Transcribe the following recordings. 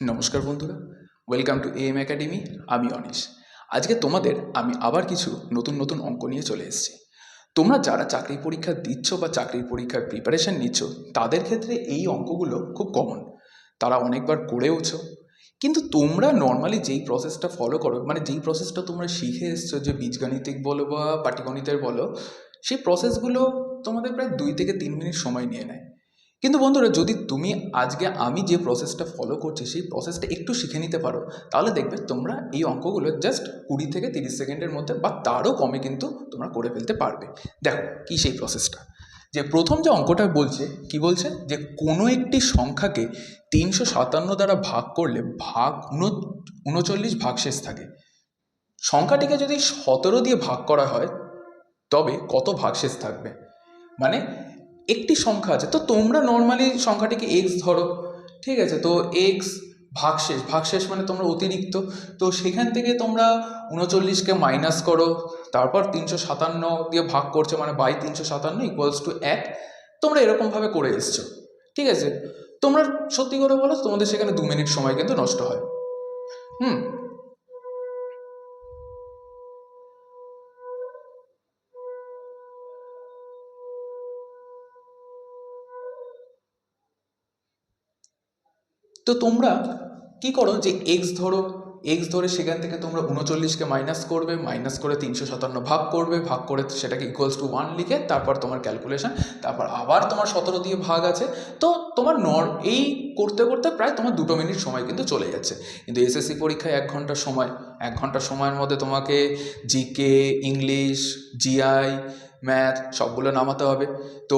নমস্কার বন্ধুরা welcome to M academy আমি অনিশ। আজকে তোমাদের আমি আবার কিছু নতুন নতুন অঙ্ক নিয়ে চলে এসেছি। তোমরা যারা চাকরি পরীক্ষা দিচ্ছ বা চাকরির পরীক্ষার প্রিপারেশন নিচ্ছ, তাদের ক্ষেত্রে এই অঙ্কগুলো খুব কমন তারা অনেকবার করেওছো। কিন্তু তোমরা নর্মালি যেই প্রসেসটা ফলো করো মানে যেই প্রসেসটা তোমরা শিখে এসছো, যে বীজগাণিতিক বলো বা পাটিগণিতের বলো, সেই প্রসেসগুলো তোমাদের প্রায় দুই থেকে তিন মিনিট সময় নিয়ে নেয়। কিন্তু বন্ধুরা, যদি তুমি আজকে আমি যে প্রসেসটা ফলো করছি, সেই প্রসেসটা একটু শিখে নিতে পারো, তাহলে দেখবে তোমরা এই অঙ্কগুলো জাস্ট কুড়ি থেকে তিরিশ সেকেন্ডের মধ্যে বা তারও কমে কিন্তু তোমরা করে ফেলতে পারবে। দেখো, কী সেই প্রসেসটা যে প্রথম যে অঙ্কটা বলছে, কি বলছে? যে কোনো একটি সংখ্যাকে তিনশো সাতান্ন দ্বারা ভাগ করলে ভাগ উন, উনচল্লিশ ভাগশেষ থাকে। সংখ্যাটিকে যদি সতেরো দিয়ে ভাগ করা হয়, তবে কত ভাগশেষ থাকবে? মানে একটি সংখ্যা আছে। তো তোমরা নর্মালি সংখ্যাটিকে এক্স ধরো, ঠিক আছে? তো এক্স ভাগশেষ ভাগশেষ মানে তোমরা অতিরিক্ত। তো সেখান থেকে তোমরা উনচল্লিশকে মাইনাস করো, তারপর তিনশো সাতান্ন দিয়ে ভাগ করছ মানে বাই তিনশো সাতান্ন ইকুয়ালস টু এক। তোমরা এরকমভাবে করে এসছো, ঠিক আছে? তোমরা সত্যি করে বলো, তোমাদের সেখানে দু মিনিট সময় কিন্তু নষ্ট হয়। হুম? তো তোমরা কি করো যে এক্স ধরো এক্স ধরে সেখান থেকে তোমরা উনচল্লিশকে মাইনাস করবে মাইনাস করে তিনশো সাতান্ন ভাগ করবে, ভাগ করে সেটাকে ইকুয়ালস টু ওয়ান লিখে তারপর তোমার ক্যালকুলেশন তারপর আবার তোমার সতেরো দিয়ে ভাগ আছে। তো তোমার নর এই করতে করতে প্রায় তোমার দুটো মিনিট সময় কিন্তু চলে যাচ্ছে। কিন্তু এসএসসি পরীক্ষায় এক ঘণ্টা সময়, এক ঘণ্টা সময়ের মধ্যে তোমাকে জিকে ইংলিশ জিআই ম্যাথ সবগুলো নামাতে হবে। তো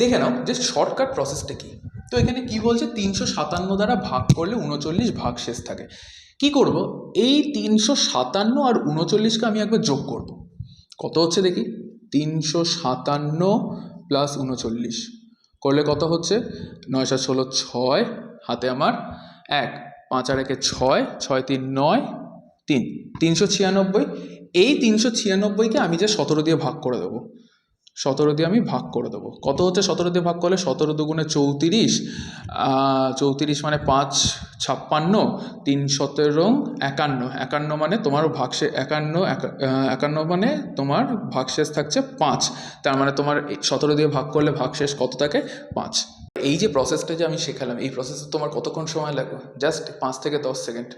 দেখে নাও যে শর্টকাট প্রসেসটা কী। তো এখানে কি বলছে? তিনশো সাতান্ন দ্বারা ভাগ করলে উনচল্লিশ ভাগ শেষ থাকে। কি করব? এই তিনশো সাতান্ন আর উনচল্লিশকে আমি একবার যোগ করব। কত হচ্ছে দেখি? তিনশো সাতান্ন প্লাস উনচল্লিশ। করলে কত হচ্ছে? নয় সাত ষোলো ছয়, হাতে আমার এক। পাঁচ আর একে ছয় ছয় তিন নয়, তিন। তিনশো ছিয়ানব্বই। এই তিনশো ছিয়ানব্বইকে আমি যে সতেরো দিয়ে ভাগ করে দেবো। সতেরো দিয়ে আমি ভাগ করে দেবো। কত হচ্ছে সতেরো দিয়ে ভাগ করলে? সতেরো দুগুণে চৌত্রিশ চৌত্রিশ মানে পাঁচ ছাপ্পান্ন, তিন সতেরো একান্ন। একান্ন মানে তোমার ভাগশে একান্ন একান্ন মানে তোমার ভাগশেষ থাকছে পাঁচ। তার মানে তোমার সতেরো দিয়ে ভাগ করলে ভাগশেষ কত থাকে? পাঁচ। এই যে প্রসেসটা যে আমি শেখালাম, এই প্রসেসে তোমার কতক্ষণ সময় লাগবে? জাস্ট পাঁচ থেকে দশ সেকেন্ড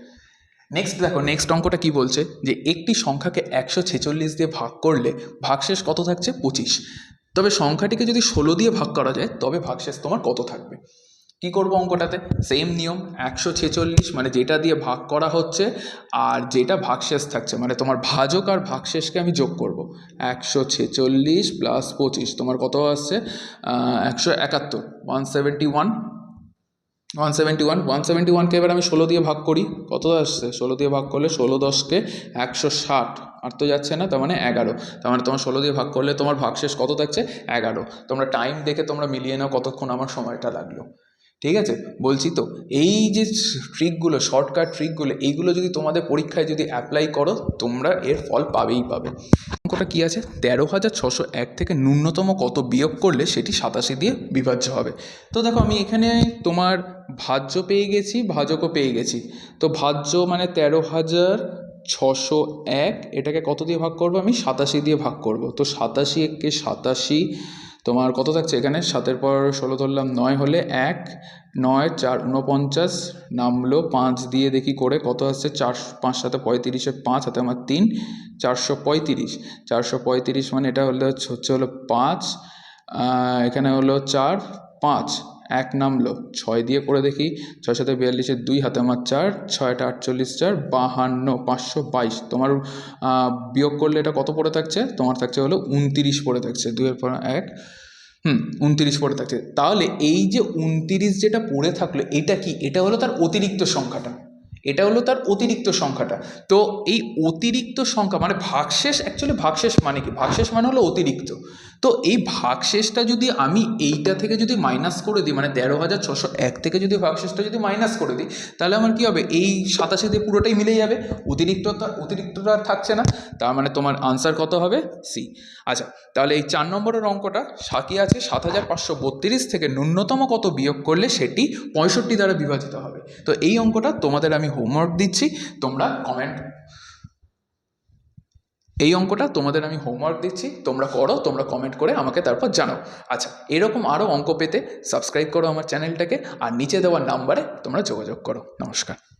নেক্সট দেখো নেক্সট অঙ্কটা কি বলছে? যে একটি সংখ্যাকে একশো ছেচল্লিশ দিয়ে ভাগ করলে ভাগশেষ কত থাকছে? পঁচিশ। তবে সংখ্যাটিকে যদি ষোলো দিয়ে ভাগ করা যায়, তবে ভাগশেষ তোমার কত থাকবে? কি করব অঙ্কটাতে? সেম নিয়ম, একশো ছেচল্লিশ মানে যেটা দিয়ে ভাগ করা হচ্ছে আর যেটা ভাগশেষ থাকছে মানে তোমার ভাজক আর ভাগশেষকে আমি যোগ করব। একশো ছেচল্লিশ প্লাস পঁচিশ, তোমার কত আসছে? একশো একাত্তর one seventy one one seventy one one seventy ওয়ানকে এবার আমি ষোলো দিয়ে ভাগ করি। কত আসছে? ষোলো দিয়ে ভাগ করলে ষোলো দশকে একশো ষাট। আর তো যাচ্ছে না, তার মানে এগারো। তার মানে তোমার ষোলো দিয়ে ভাগ করলে তোমার ভাগশেষ কত থাকছে? এগারো। তোমরা টাইম দেখে তোমরা মিলিয়ে নাও কতক্ষণ আমার সময়টা লাগল। ঠিক আছে? বলছি তো, এই যে ট্রিকগুলো শর্টকাট ট্রিকগুলো এইগুলো যদি তোমাদের পরীক্ষায় যদি অ্যাপ্লাই করো, তোমরা এর ফল পাবেই পাবে। অঙ্কটা কী আছে? তেরো হাজার ছশো এক থেকে ন্যূনতম কত বিয়োগ করলে সেটি সাতাশি দিয়ে বিভাজ্য হবে। তো দেখো, আমি এখানে তোমার ভাজ্য পেয়ে গেছি, ভাজকও পেয়ে গেছি। তো ভাজ্য মানে তেরো হাজার ছশো এক, এটাকে কত দিয়ে ভাগ করব আমি? সাতাশি দিয়ে ভাগ করব। তো সাতাশি একে সাতাশি তোমার কত থাকছে এখানে? সাতের পর ষোলো ধরলাম, নয় হলে এক, নয়, চার উনপঞ্চাশ নামলো পাঁচ, দিয়ে দেখি করে কত আসছে? চার, পাঁচ সাথে পঁয়ত্রিশে পাঁচ, হাতে আমার তিন, চারশো পঁয়ত্রিশ। চারশো পঁয়ত্রিশ মানে এটা হলে হচ্ছে হলো পাঁচ এখানে হলো চার, পাঁচ। এক নামলো। ছয় দিয়ে করে দেখি, ছয় সাথে বিয়াল্লিশের দুই হাতে আমার চার, ছয়টা আটচল্লিশ চার, বাহান্ন, পাঁচশো বাইশ। তোমার বিয়োগ করলে এটা কত পড়ে থাকছে? তোমার থাকছে হলো উনতিরিশ পড়ে থাকছে। দুইয়ের পর এক, হুম, উনতিরিশ পড়ে থাকছে। তাহলে এই যে উনতিরিশ যেটা পড়ে থাকল, এটা কি? এটা হলো তার অতিরিক্ত সংখ্যাটা। এটা হলো তার অতিরিক্ত সংখ্যাটা। তো এই অতিরিক্ত সংখ্যা মানে ভাগশেষ অ্যাকচুয়ালি ভাগশেষ মানে কি? ভাগশেষ মানে হলো অতিরিক্ত। তো এই ভাগশেষটা যদি আমি এইটা থেকে যদি মাইনাস করে দিই মানে তেরো হাজার ছশো এক থেকে যদি ভাগশেষটা যদি মাইনাস করে দিই, তাহলে আমার কী হবে? এই সাতাশে দিয়ে পুরোটাই মিলে যাবে। অতিরিক্তটা অতিরিক্তটা আর থাকছে না। তার মানে তোমার আনসার কত হবে? সি আচ্ছা তাহলে এই চার নম্বরের অঙ্কটা সাকি আছে সাত হাজার পাঁচশো বত্রিশ থেকে ন্যূনতম কত বিয়োগ করলে সেটি পঁয়ষট্টি দ্বারা বিভাজিত হবে। তো এই অঙ্কটা তোমাদের আমি হোমওয়ার্ক দিচ্ছি, তোমরা কমেন্ট এই অঙ্কটা তোমাদের আমি হোমওয়ার্ক দিচ্ছি, তোমরা করো, তোমরা কমেন্ট করে আমাকে তারপর জানাও। আচ্ছা এরকম আরও অঙ্ক পেতে সাবস্ক্রাইব করো আমার চ্যানেলটাকে আর নিচে দেওয়া নাম্বারে তোমরা যোগাযোগ করো। নমস্কার।